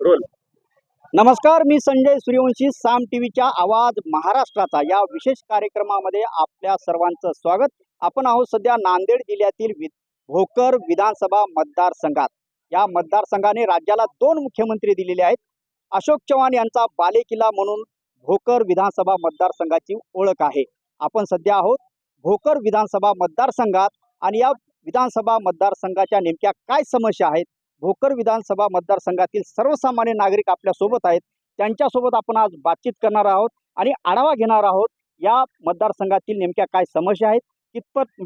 Role. नमस्कार मी संजय सूर्यवंशी साम टीव्हीच्या आवाज महाराष्ट्राचा या विशेष कार्यक्रमामध्ये आपल्या सर्वांचं स्वागत. आपण आहोत सध्या नांदेड जिल्ह्यातील वि भोकर विधानसभा मतदारसंघात. या मतदारसंघाने राज्याला दोन मुख्यमंत्री दिलेले आहेत. अशोक चव्हाण यांचा बालेकिल्ला म्हणून भोकर विधानसभा मतदारसंघाची ओळख आहे. आपण सध्या आहोत भोकर विधानसभा मतदारसंघात आणि या विधानसभा मतदारसंघाच्या नेमक्या काय समस्या आहेत भोकर विधानसभा मतदारसंघातील सर्वसामान्य नागरिक आपल्यासोबत आहेत. त्यांच्यासोबत आपण आज बातचीत करणार आहोत आणि आढावा घेणार आहोत या मतदारसंघातील नेमक्या काय समस्या आहेत कितपत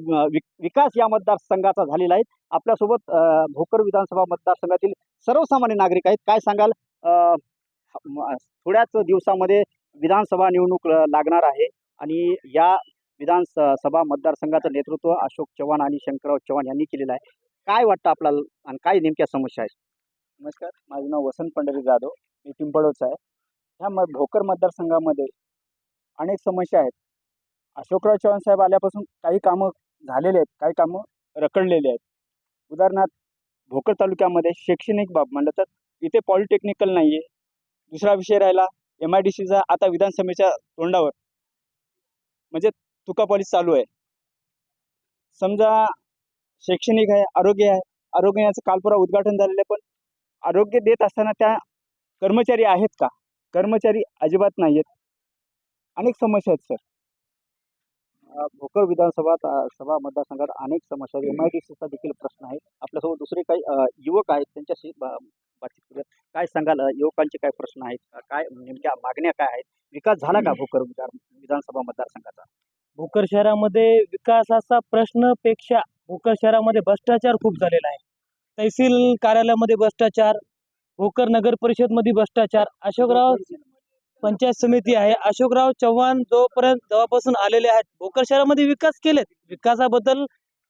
विकास या मतदारसंघाचा झालेला आहे. आपल्यासोबत भोकर विधानसभा मतदारसंघातील सर्वसामान्य नागरिक आहेत. काय सांगाल? अं, थोड्याच दिवसामध्ये विधानसभा निवडणूक लागणार आहे आणि या विधानसभा मतदारसंघाचं नेतृत्व अशोक चव्हाण आणि शंकरराव चव्हाण यांनी केलेलं आहे. काय वाटतं आपल्याला आणि काय नेमक्या समस्या आहेत? नमस्कार माझं नाव वसंत पंढरी जाधव मी पिंपळोचा आहे. ह्या म भोकर मतदारसंघामध्ये अनेक समस्या आहेत. अशोकराव चव्हाण साहेब आल्यापासून काही कामं झालेले आहेत काही कामं रखडलेली आहेत. उदाहरणार्थ भोकर तालुक्यामध्ये शैक्षणिक बाब म्हणलं तर इथे पॉलिटेक्निकल नाही आहे दुसरा विषय राहिला एम आय डी सीचा आता विधानसभेच्या तोंडावर. म्हणजे तुका पॉलिस चालू आहे. समजा शैक्षणिक आहे आरोग्य आहे. आरोग्य याचं काल परवा उद्घाटन झालेलं आहे पण आरोग्य देत असताना त्या कर्मचारी आहेत का? कर्मचारी अजिबात नाही आहेत अनेक समस्या आहेत सर. भोकर विधानसभा सभा मतदारसंघात अनेक समस्या आहेत. एम आय डी सीचा देखील प्रश्न आहे. आपल्यासोबत दुसरे काही युवक आहेत त्यांच्याशी बातचीत करूया काय सांगाल युवकांचे काय प्रश्न आहेत? काय नेमक्या मागण्या काय आहेत? विकास झाला का भोकर विधान विधानसभा मतदारसंघाचा? भोकर शहरामध्ये विकासाचा प्रश्नपेक्षा भोकर शहरामध्ये भ्रष्टाचार खूप झालेला आहे. तहसील कार्यालयामध्ये भ्रष्टाचार भोकर नगर परिषदमध्ये भ्रष्टाचार अशोकराव पंचायत समिती आहे. अशोकराव चव्हाण जोपर्यंत जेव्हापासून आलेले आहेत भोकर शहरामध्ये विकास केलेत. विकासाबद्दल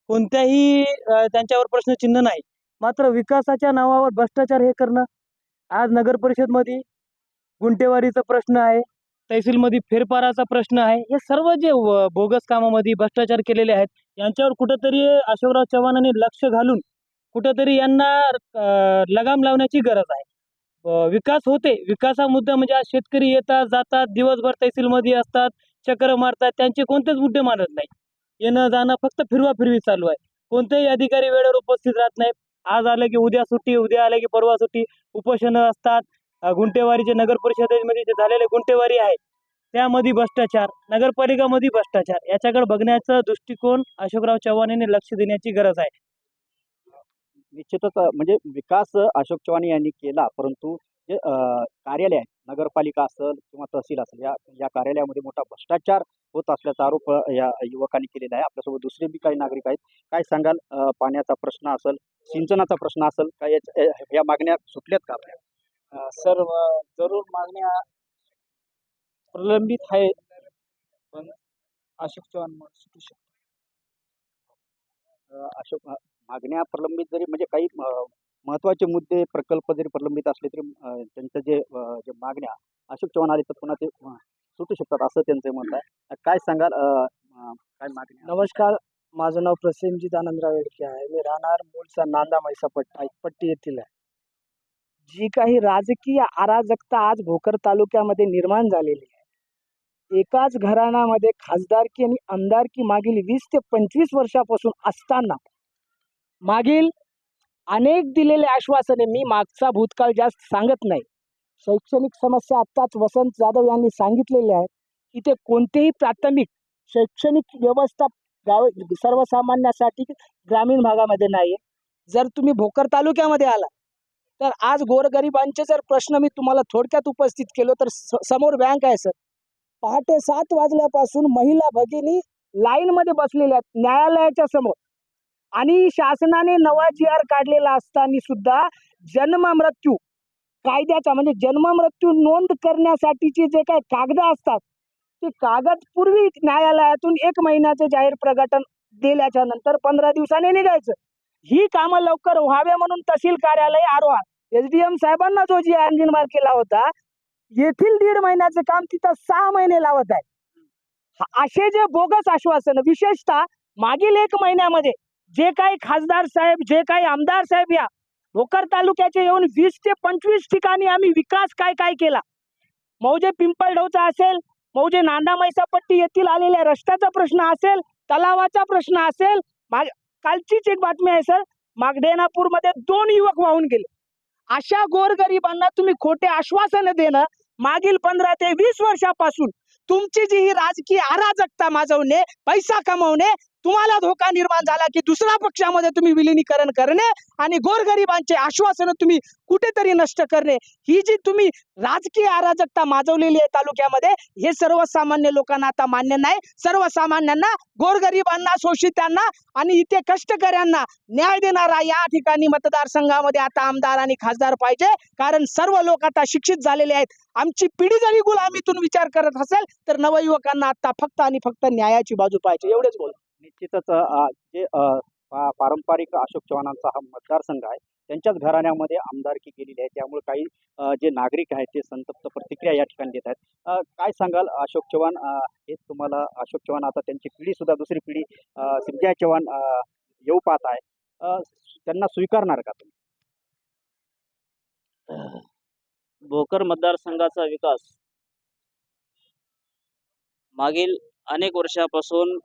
कोणत्याही त्यांच्यावर प्रश्नचिन्ह नाही. मात्र विकासाच्या नावावर भ्रष्टाचार हे करणं आज नगर परिषदमध्ये गुंटेवारीचा प्रश्न आहे. तहसीलमध्ये फेरफाराचा प्रश्न आहे. हे सर्व जे बोगस कामामध्ये भ्रष्टाचार केलेले आहेत यांच्यावर कुठंतरी अशोकराव चव्हाणांनी लक्ष घालून कुठंतरी यांना लगाम लावण्याची गरज आहे. विकास होते. विकासा मुद्दा म्हणजे आज शेतकरी येतात जातात दिवसभर तहसीलमध्ये असतात चक्र मारतात त्यांचे कोणतेच मुद्दे मानत नाही येणं जाणं फक्त फिरवा फिरवी चालू आहे. कोणतेही अधिकारी वेळेवर उपस्थित राहत नाही आज आलं की उद्या सुट्टी उद्या आलं की परवा सुट्टी. उपोषणं असतात. गुंटेवारीचे नगर परिषदेमध्ये जे झालेले गुंटेवारी आहे त्यामध्ये भ्रष्टाचार नगरपालिकामध्ये भ्रष्टाचार याच्याकडे बघण्याचा दृष्टिकोन अशोकराव चव्हाण यांनी लक्ष देण्याची गरज आहे. निश्चितच म्हणजे विकास अशोक चव्हाण यांनी केला परंतु जे कार्यालय आहे नगरपालिका असेल किंवा तहसील असेल या या कार्यालयामध्ये मोठा भ्रष्टाचार होत असल्याचा आरोप या युवकांनी केलेला आहे. आपल्यासोबत दुसरे बी काही नागरिक आहेत. काय सांगाल? पाण्याचा प्रश्न असेल सिंचनाचा प्रश्न असेल काय या- मागण्या सुटल्यात का आपल्या? सर्व जरूर मागण्या प्रलंबित आहेत. पण अशोक चव्हाण सुटू शकतो. अशोक मागण्या प्रलंबित जरी म्हणजे काही महत्त्वाचे महत्त्वाचे मुद्दे प्रकल्प जरी प्रलंबित असले तरी त्यांचं जे जे मागण्या अशोक चव्हाण आले तर पुन्हा ते सुटू शकतात असं त्यांचं मत आहे. काय सांगाल? काय मागण्या? नमस्कार. माझं नाव प्रसेनजित आनंदराव येडके आहे. मी राहणार मूळचा नांदा मैसा पट्टा पट्टी येथील आहे. जी काही राजकीय अराजकता आज भोकर तालुक्यामध्ये निर्माण झालेली आहे. एकाच घराण्यामध्ये खासदारकी आणि आमदारकी मागील वीस ते पंचवीस वर्षापासून असताना मागील अनेक दिलेले आश्वासने मी मागचा भूतकाळ जास्त सांगत नाही. शैक्षणिक समस्या आत्ताच वसंत जाधव यांनी सांगितलेल्या आहेत. इथे कोणतेही प्राथमिक शैक्षणिक व्यवस्था गाव सर्वसामान्यासाठी ग्रामीण भागामध्ये नाही आहे जर तुम्ही भोकर तालुक्यामध्ये आला तर आज गोरगरिबांचे जर प्रश्न मी तुम्हाला थोडक्यात उपस्थित केलो तर समोर बँक आहे सर पहाटे सात वाजल्यापासून महिला भगिनी लाईनमध्ये बसलेल्या आहेत न्यायालयाच्या समोर. आणि शासनाने नवा जी आर काढलेला असताना सुद्धा जन्म मृत्यू कायद्याचा म्हणजे जन्म मृत्यू नोंद करण्यासाठीचे जे काही कागद असतात ते कागद पूर्वी न्यायालयातून एक महिन्याचं जाहीर प्रकटन दिल्याच्या नंतर पंधरा दिवसांनी निघायचं. ही कामं लवकर व्हावे म्हणून तहसील कार्यालय आरोहा एस डी एम साहेबांना जो जी अंजिनमार केला होता येथील दीड महिन्याचं काम तिथं सहा महिने लावत आहे. असे जे बोगस आश्वासन विशेषतः मागील एक महिन्यामध्ये जे काही खासदार साहेब जे काही आमदार साहेब या भोकर तालुक्याचे येऊन वीस ते पंचवीस ठिकाणी आम्ही विकास काय काय केला? मौजे पिंपळढवचा असेल मौजे नांदा मैसापट्टी येथील आलेल्या रस्त्याचा प्रश्न असेल तलावाचा प्रश्न असेल माग कालचीच एक बातमी आहे सर. मागडेनापूरमध्ये दोन युवक वाहून गेले. अशा गोरगरिबांना तुम्ही खोटे आश्वासन देणं मागील पंधरा ते वीस वर्षापासून तुमची जी ही राजकीय अराजकता माजवणे पैसा कमवणे तुम्हाला धोका निर्माण झाला की दुसऱ्या पक्षामध्ये तुम्ही विलिनीकरण करणे आणि गोरगरिबांचे आश्वासनं तुम्ही कुठेतरी नष्ट करणे. ही जी तुम्ही राजकीय अराजकता माजवलेली आहे तालुक्यामध्ये हे सर्वसामान्य लोकांना आता मान्य नाही. सर्वसामान्यांना गोरगरिबांना शोषितांना आणि इथे कष्टकऱ्यांना न्याय देणारा या ठिकाणी मतदारसंघामध्ये आता आमदार आणि खासदार पाहिजे. कारण सर्व लोक आता शिक्षित झालेले आहेत. आमची पिढी जरी गुलामीतून विचार करत असेल तर नवयुवकांना आता फक्त आणि फक्त न्यायाची बाजू पाहिजे एवढेच बोल निश्चितच जे पा- पारंपरिक अशोक चव्हाणांचा हा मतदारसंघ आहे त्यांच्याच घराण्यामध्ये आमदारकी गेलेली आहे. त्यामुळे काही जे नागरिक आहेत ते संतप्त प्रतिक्रिया या ठिकाणी देत आहेत. काय सांगाल अशोक चव्हाण? हे हेच तुम्हाला अशोक चव्हाण आता त्यांची पिढी सुद्धा दुसरी पिढी अ, संजय चव्हाण येऊ पाहत आहे. त्यांना स्वीकारणार का तुम्ही? भोकर मतदारसंघाचा विकास मागील अनेक वर्षापासून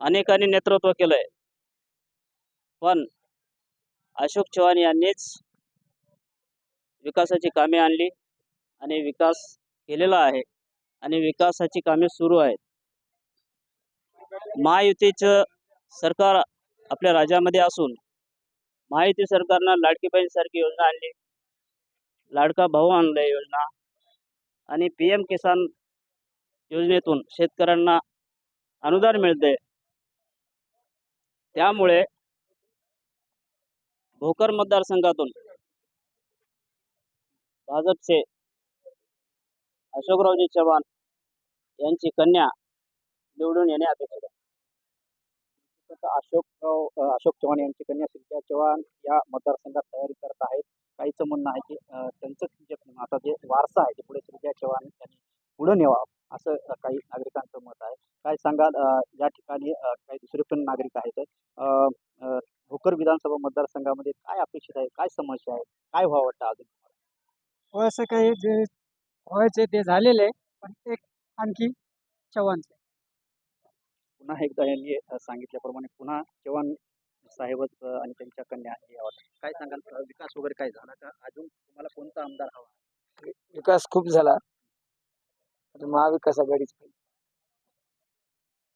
अनेकांनी नेतृत्व केलंय. पण अशोक चव्हाण यांनीच विकासाची कामे आणली आणि विकास केलेला आहे आणि विकासाची कामे सुरू आहेत. महायुतीचं सरकार आपल्या राज्यामध्ये असून महायुती सरकारनं लाडकी योजना आणली. लाडका भाऊ आणला योजना आणि पी एम किसान योजनेतून शेतकऱ्यांना अनुदान मिळते त्यामुळे भोकर मतदारसंघातून भाजपचे अशोकरावजी चव्हाण यांची कन्या निवडून येणे अपेक्षित आहे. अशोकराव अशोक चव्हाण यांची कन्या संजय चव्हाण या मतदारसंघात तयारी करत आहेत. काहीचं म्हणणं आहे की त्यांचं जे म्हणजे आता जे वारसा आहे ते पुढे संजय चव्हाण यांनी पुढे नेवा असं काही नागरिकांचं मत आहे. काय सांगाल? या ठिकाणी काही दुसरे पण नागरिक आहेत. भोकर विधानसभा मतदारसंघामध्ये काय अपेक्षित आहे? काय समस्या आहे? काय व्हावं वाटतं अजून हो असं काही जे व्हायचे ते झालेले आहे. पण एक आणखी चव्हाणचं पुन्हा एकदा यांनी सांगितल्याप्रमाणे पुन्हा चव्हाण साहेबच आणि त्यांच्या कन्या यावं काय सांगाल? विकास वगैरे काय झाला का? अजून तुम्हाला कोणता आमदार हवा विकास खूप झाला. आता महाविकास आघाडीच पाहिजे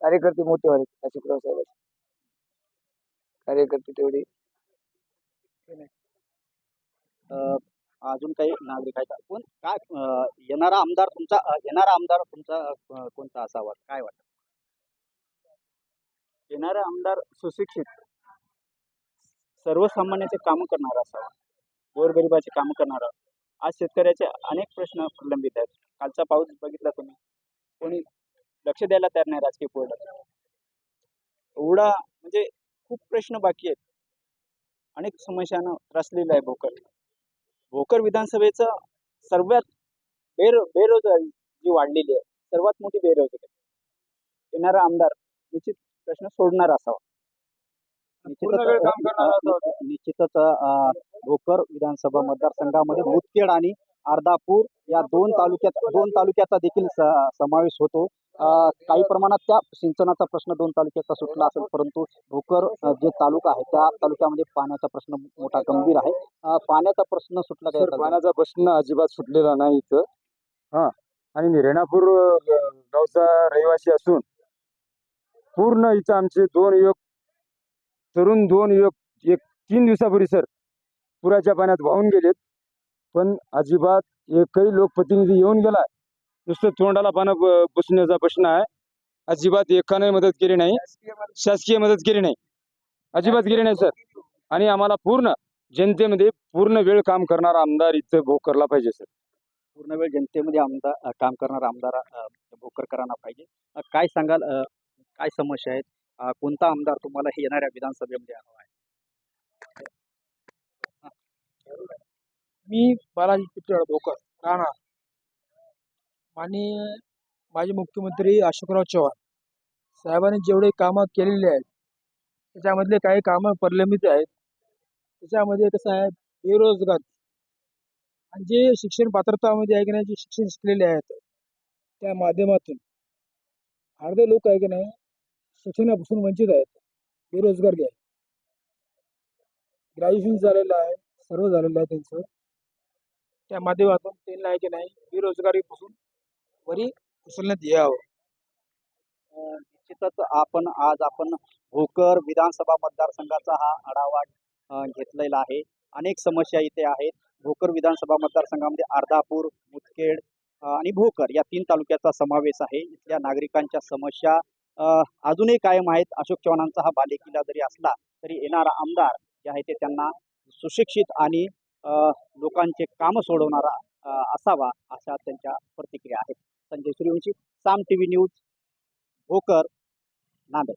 कार्यकर्ते मोठे व्हायचे अशोकराव साहेबांचे कार्यकर्ते तेवढे अजून काही नागरिक आहेत? पण काय येणारा आमदार तुमचा येणारा आमदार तुमचा कोणता असावा काय वाटत? येणारा आमदार सुशिक्षित सर्वसामान्याचे काम करणारा असावा गोरगरिबाचे काम करणारा. आज शेतकऱ्याचे अनेक प्रश्न प्रलंबित आहेत. कालचा पाऊस बघितला तुम्ही. कोणी लक्ष द्यायला तयार नाही राजकीय बोर्डात एवढा म्हणजे खूप प्रश्न बाकी आहेत. अनेक समस्यानं त्रासलेलं आहे भोकर. भोकर विधानसभेचं सर्वात बेरो बेरोजगारी जी वाढलेली आहे सर्वात मोठी बेरोजगारी. येणारा आमदार निश्चित प्रश्न सोडणार असावा. निश्चितच निश्चितच भोकर विधानसभा मतदारसंघामध्ये मुदखेड आणि अर्धापूर या दोन तालुक्यात दोन तालुक्याचा देखील समावेश होतो. काही प्रमाणात त्या सिंचनाचा प्रश्न दोन तालुक्याचा सुटला असेल परंतु भोकर जे तालुका आहे त्या तालुक्यामध्ये पाण्याचा प्रश्न मोठा गंभीर आहे. पाण्याचा प्रश्न सुटला काय? पाण्याचा प्रश्न अजिबात सुटलेला नाही इथं. हा आणि मी रेणापूर गावचा रहिवासी असून पूर्ण इथं आमचे दोन युवक तरुण दोन युवक एक तीन दिवसापूर्वी सर पुराच्या पाण्यात वाहून गेलेत. पण अजिबात एकही लोकप्रतिनिधी येऊन गेला. नुसतं तोंडाला पानं बसण्याचा प्रश्न आहे. अजिबात एकाने मदत केली नाही. शासकीय मदत केली नाही. अजिबात केली नाही सर. आणि आम्हाला पूर्ण जनतेमध्ये पूर्ण वेळ काम करणारा आमदार इथं भोकरला पाहिजे सर. पूर्ण वेळ जनतेमध्ये आमदार काम करणारा आमदार भोकर करायला पाहिजे. काय सांगाल काय समस्या आहेत? कोणता आमदार तुम्हाला येणाऱ्या विधानसभेमध्ये हवा आहे? मी बालाजी पिटळ भोकर राहणार आणि माजी मुख्यमंत्री अशोकराव चव्हाण साहेबांनी जेवढे कामं केलेले आहेत त्याच्यामधले काही कामं प्रलंबित आहेत. त्याच्यामध्ये कसं आहे बेरोजगार आणि जे शिक्षण पात्रतामध्ये आहे की नाही जे शिक्षण शिकलेले आहेत त्या माध्यमातून अर्धे लोक आहे की नाही शिक्षणापासून वंचित आहेत. बेरोजगार घ्या. ग्रॅज्युएशन झालेलं आहे. सर्व झालेलं आहे त्यांचं. त्या माध्यमातून त्यांना आहे की नाही बेरोजगारीपासून वरी उचलण्यात यावं. निश्चितच आपण आज आपण भोकर विधानसभा मतदारसंघाचा हा आढावा घेतलेला आहे. अनेक समस्या इथे आहेत. भोकर विधानसभा मतदारसंघामध्ये अर्धापूर मुदखेड आणि भोकर या तीन तालुक्याचा समावेश आहे. इथल्या नागरिकांच्या समस्या अजूनही कायम आहेत. अशोक चव्हाणांचा हा बालेकिल्ला जरी असला तरी येणारा आमदार जे आहे ते त्यांना सुशिक्षित आणि लोकांचे कामं सोडवणारा असावा अशा त्यांच्या प्रतिक्रिया आहेत. Sanjay Suryavanshi Saam T V news Bhokar Nanded.